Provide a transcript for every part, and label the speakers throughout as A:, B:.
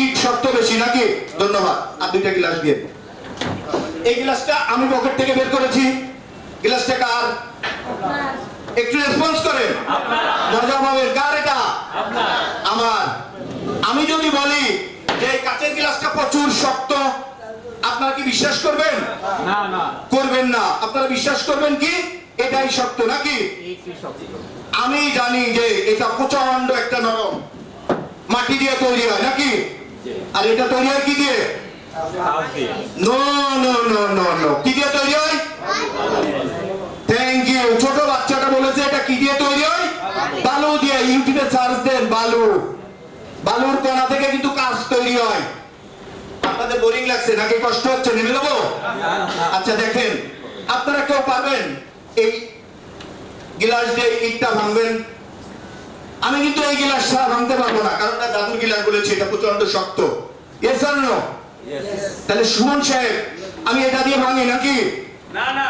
A: ইট শক্ত বেশি নাকি? ধন্যবাদ। আর দুইটা গ্লাস দিয়ে এই গ্লাসটা আমি পকেট থেকে বের করেছি। গ্লাসটা কার? একটু রেসপন্স করেন। মজা পাবেন কার এটা? আমার। আমি যদি বলি যে এই কাচের গ্লাসটা প্রচুর শক্ত আপনারা কি বিশ্বাস করবেন?
B: না না।
A: করবেন না। আপনারা বিশ্বাস করবেন কি? এটাই শক্ত নাকি? আমি জানি যে এটা প্রচণ্ড একটা নরম মাটি দিয়ে তৈরি হয় নাকি? আর এটা তৈরি হয় কি দিয়ে? No no no no no কি দিয়ে তৈরি হয়? থ্যাংক ইউ ছোট বাচ্চাটা বলেছে, এটা কি দিয়ে তৈরি হয়? বালু দিয়ে। ইউটিউবে সার্চ দেন, বালু। বালুর কণা থেকে কিন্তু কাজ তৈরি হয়। আপনাদের বোরিং লাগছে, নাকি কষ্ট হচ্ছে? নেমে দেবো আচ্ছা দেখেন। আপনারা কেউ পারবেন এই গিলাস দিয়ে ইটটা ভাঙবেন আমি কিন্তু এই গিলাস ছাড়া ভাঙতে পারব না কারণ এটা দাদুর গিলাস বলেছি এটা প্রচণ্ড শক্ত। এস আর নো তাহলে সুমন সাহেব আমি এটা দিয়ে ভাঙি নাকি?
B: না না।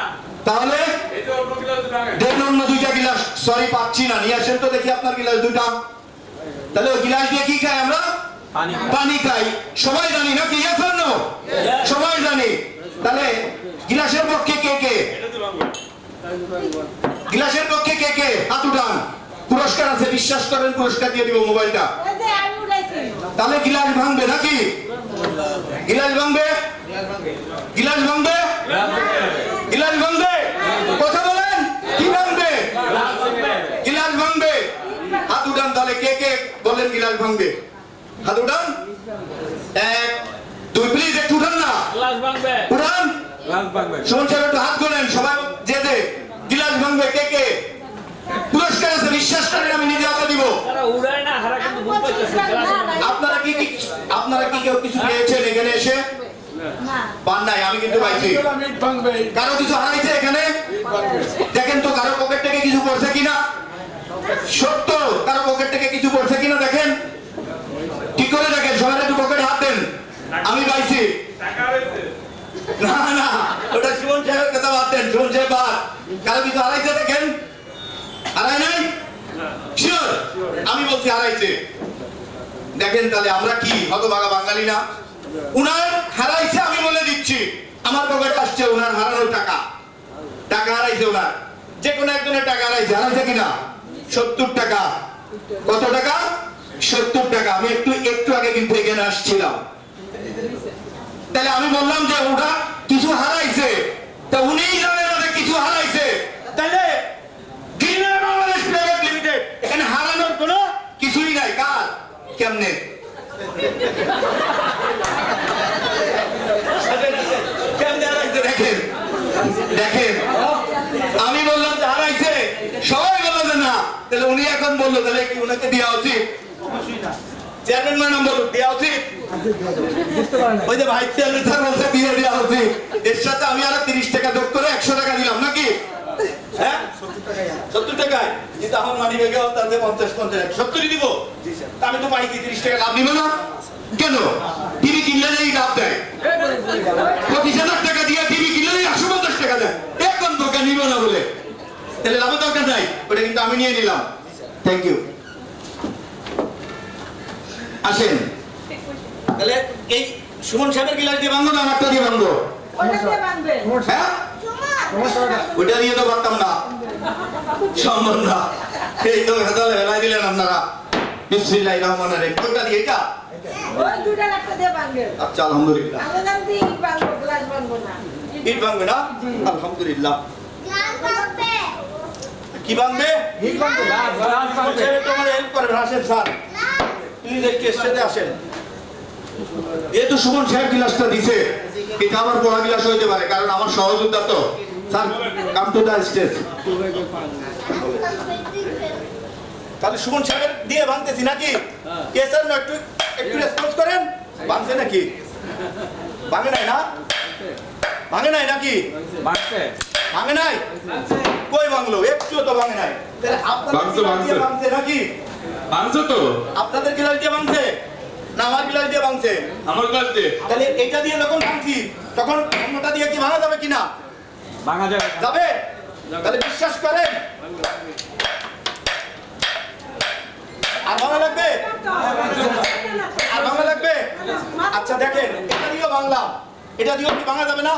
A: তাহলে?
B: এই তো অল্প কিলো ভাঙে
A: দেন অন্য দুইটা গিলাস। সরি পাচ্ছি না নিয়ে আসেন তো দেখি আপনার গিলাস দুইটা। তাহলে ওই গিলাস দিয়ে কি খাই আমরা?
B: পানি
A: পানি খাই। সবাই জানি নাকি? Or no? সবাই জানি। তাহলে গিলাসের পক্ষে কে কে? গিলাসের পক্ষে কে কে? হাত উঠান। পুরস্কার আছে বিশ্বাস করেন পুরস্কার দিয়ে দিব মোবাইলটা। তাহলে গিলাস ভাঙবে নাকি? গিলাস ভাঙবে? গিলাস ভাঙবে? গিলাস ভাঙবে? কথা বলেন কি ভাঙবে? গিলাস ভাঙবে। হাত উঠান তাহলে কে কে বলেন গিলাস ভাঙবে? হাত উঠান। এক দুই প্লিজ একটু উঠান না। উঠান। সাহেব একটু হাত তোলেন সবাই যে দে। গিলাস ভাঙবে কে কে? পুরস্কার আছে বিশ্বাস করেন আমি নিজে হাতে দিব।
B: তারা উড়ায় না হারা কিন্তু ঘুম পাইতেছে গ্লাস
A: আপনারা কি কি আপনারা কি কেউ কিছু পেয়েছেন এখানে এসে? পান নাই আমি কিন্তু পাইছি। কারও কিছু হারাইছে এখানে? দেখেন তো কারও পকেট থেকে কিছু পড়ছে কিনা? সত্য কারও পকেট থেকে কিছু পড়ছে কিনা দেখেন? কি করে দেখেন সবাই একটু পকেটে হাত দেন। আমি পাইছি। না না ওটা সুমন সাহেবের কথা বাদ দেন সুমন সাহেব বাদ। কারও কিছু হারাইছে দেখেন? হারাই নাই? শিওর আমি বলছি হারাইছে দেখেন তাহলে আমরা কি? হতভাগা বাঙালি না? উনার হারাইছে আমি বলে দিচ্ছি। আমার আসছে উনার হারানোর টাকা। টাকা হারাইছে উনার। যে কোনো একজনের টাকা হারাইছে। হারাইছে কিনা সত্তর টাকা। কত টাকা? সত্তর টাকা। আমি একটু একটু আগে কিন্তু এখানে আসছিলাম। তাহলে আমি বললাম যে ওটা কিছু হারাইছে। তা উনিই জানেন ওটা কিছু হারাইছে তাহলে গ্রিনার বাংলাদেশ প্রাইভেট লিমিটেড এখানে হারানোর কোনো কিছুই নাই কার কেমনে? দেখেন দেখেন। আমি বললাম যে হারাইছে। সবাই বলল যে না। তাহলে উনি এখন বলল তাহলে কি উনাকে দেওয়া উচিত? চেয়ারম্যান ম্যাডাম বলুন দেওয়া উচিত? ওই যে ভাই চেয়ারম্যান স্যার বলছে দিয়ে দেওয়া উচিত। এর সাথে আমি আরও তিরিশ টাকা যোগ করে একশো টাকা দিলাম নাকি? হ্যাঁ? সত্তর টাকায়। কিন্তু আমার মানি ব্যাগে তাতে পঞ্চাশ পঞ্চাশ সত্তরই দিব। তা পাইছি তিরিশ টাকা লাভ নিব না। কেন? টিভি কিনলেই লাভ দেয়। পঁচিশ হাজার টাকা দিয়ে টিভি কিনলেই একশো পঞ্চাশ টাকা দেয়। এখন দোকান নিব না বলে? তাহলে লাভের দরকার নাই ওটা কিন্তু আমি নিয়ে নিলাম। থ্যাংক ইউ আসেন। তাহলে এই সুমন সাহেবের গিলাস দিয়ে ভাঙবো না আমারটা দিয়ে ভাঙবো হ্যাঁ? ওইটা দিয়ে তো পারতাম না। সম্ভব না। এই তো ভেজালে ভেলাই দিলেন আপনারা। বিসমিল্লাহির রহমানির রহিম। কোনটা দিয়ে এটা? আচ্ছা আলহামদুলিল্লাহ। ইট ভাঙবে না। আলহামদুলিল্লাহ। কি ভাঙবে?
B: গ্লাস গ্লাস ভাঙবে।
A: সাহেব একটু হেল্প করবেন আসেন স্যার। প্লিজ একটু স্টেজে আসেন। এই তো সুমন সাহেব গিলাসটা দিছে। এটা আবার বড় গিলাস হইতে পারে কারণ আমার সহযোদ্ধা তো। Sir come to the stage তাহলে সুমন সাহেবের দিয়ে ভাঙতেছি নাকি? কে স্যার না একটু একটু রেসপন্স করেন? ভাঙছে নাকি? ভাঙে নাই না? ভাঙে নাই নাকি?
B: ভাঙছে।
A: ভাঙে নাই? কই ভাঙলো? একটু তো ভাঙে নাই। তাহলে আপনাদের
C: ভাঙছে,
A: গিলাস
C: ভাঙছে।
A: ভাঙছে নাকি?
C: মানছো তো।
A: আপনাদের গিলাস দিয়ে ভাঙছে? না আমার গিলাস দিয়ে ভাঙছে?
C: আমার ক্লাস দিয়ে।
A: তাহলে এটা দিয়ে যখন ভাঙছি তখন অন্যটা দিয়ে কি ভাঙা যাবে কিনা?
B: ভাঙা যাবে।
A: যাবে? তাহলে বিশ্বাস করেন? আর লাগবে? আর ভাঙা লাগবে? আচ্ছা দেখেন এটা দিয়েও বাংলা। এটা দিয়েও কি বাংলা যাবে না?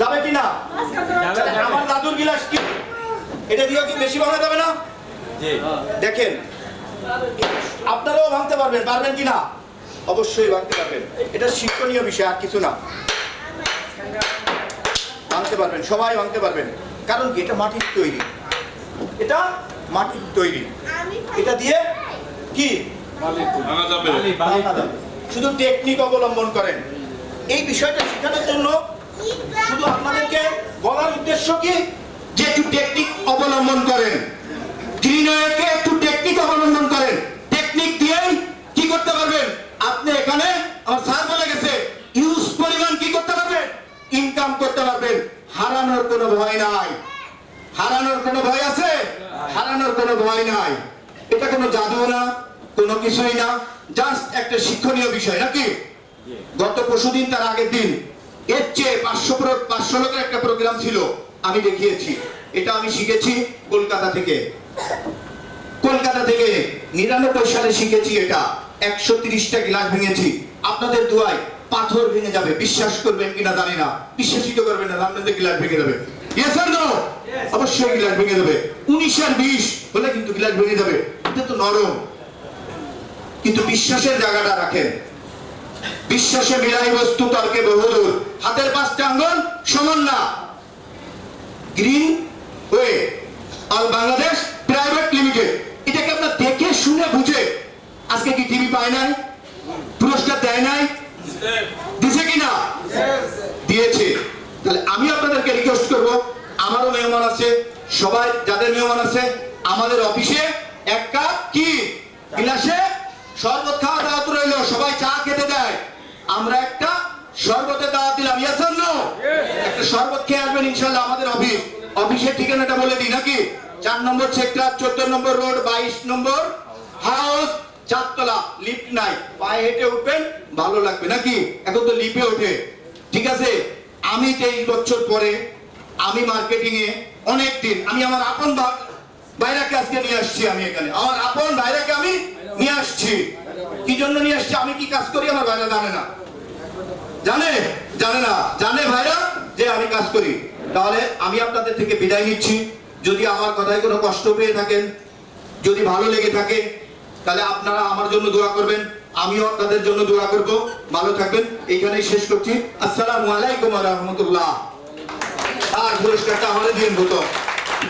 A: যাবে কি না? আমার দাদুর গিলাস কি? এটা দিয়েও কি বেশি বাংলা যাবে না? দেখেন আপনারাও ভাঙতে পারবেন পারবেন কি না? অবশ্যই ভাঙতে পারবেন। এটা শিক্ষণীয় বিষয় আর কিছু না। ভাঙতে পারবেন সবাই ভাঙতে পারবেন। কারণ কি? এটা মাটির তৈরি। এটা মাটির তৈরি। এটা দিয়ে কি। শুধু টেকনিক অবলম্বন করেন। এই বিষয়টা শেখানোর জন্য শুধু আপনাদেরকে বলার উদ্দেশ্য কি? যে একটু টেকনিক অবলম্বন করেন। ত্রিনয়কে একটু টেকনিক অবলম্বন করেন। টেকনিক দিয়েই কি করতে পারবেন? আপনি এখানে আমার স্যার বলে গেছে ইউজ পরিমাণ কি করতে পারবেন? ইনকাম করতে পারবেন। হারানোর কোনো ভয় নাই। হারানোর কোনো ভয় আছে? হারানোর কোনো ভয় নাই। এটা কোনো জাদু না, কোনো কিছুই না জাস্ট একটা শিক্ষণীয় বিষয়, নাকি? গত পরশুদিন তার আগের দিন, এর চেয়ে পাঁচশো পাঁচশো লোকের একটা প্রোগ্রাম ছিল, আমি দেখিয়েছি। এটা আমি শিখেছি কলকাতা থেকে। কলকাতা থেকে নিরানব্বই সালে শিখেছি এটা। একশো তিরিশটা গ্লাস ভেঙেছি। আপনাদের দুয়ায় পাথর ভেঙে যাবে, বিশ্বাস করবেন কিনা জানি না। বিশ্বাসিত করবেন না আপনাদের গ্লাস ভেঙে যাবে। No? অবশ্যই গ্লাস ভেঙে দেবে। উনিশ আর বিশ হলে কিন্তু গ্লাস ভেঙে যাবে এটা তো নরম। কিন্তু বিশ্বাসের জায়গাটা রাখেন। বিশ্বাসে মিলাই বস্তু তর্কে বহুদূর। হাতের পাঁচটা আঙ্গন সমান না। Green way all Bangladesh private limited এটাকে আপনার দেখে শুনে বুঝে আজকে কি টিভি পায় নাই পুরস্কার দেয় নাই দিছে কি না দিয়েছে তাহলে আমি আপনাদেরকে রিকোয়েস্ট করব আমারও মেহমান আছে, সবাই যাদের মেহমান আছে, আমাদের অফিসে এক কাপ কি? গিলাসে শরবত খাওয়া দাওয়াত রইল সবাই চা খেতে দেয়। আমরা একটা শরবতের দাওয়াত দিলাম ইয়েস অর নো একটা শরবত খেয়ে আসবেন ইনশাআল্লাহ আমাদের অফিস। অফিসের ঠিকানাটা বলে দিই, নাকি? চার নম্বর সেক্টর, চোদ্দ নম্বর রোড, বাইশ নম্বর হাউস চারতলা লিফট নাই। পায়ে হেঁটে উঠবেন, ভালো লাগবে, নাকি? এখন তো লিফে ওঠে। ঠিক আছে? আমি তেইশ বছর পরে আমি মার্কেটিং এ অনেক দিন, আমি আমার আপন ভাইরাকে আজকে নিয়ে আসছি আমি এখানে। আমার আপন ভাইরাকে আমি নিয়ে আসছি। কি জন্য নিয়ে আসছি? আমি কি কাজ করি? আমার ভাইরা জানে না। জানে? জানে না। জানে ভাইরা যে আমি কাজ করি। তাহলে আমি আপনাদের থেকে বিদায় নিচ্ছি। যদি আমার কথায় কোনো কষ্ট পেয়ে থাকেন, যদি ভালো লেগে থাকে, তাহলে আপনারা আমার জন্য দোয়া করবেন। আমিও আপনাদের জন্য দোয়া করব। ভালো থাকবেন। এইখানেই শেষ করছি। আসসালামু আলাইকুম রহমতুল্লাহ। আর পুরস্কারটা আমাদের দিন হতো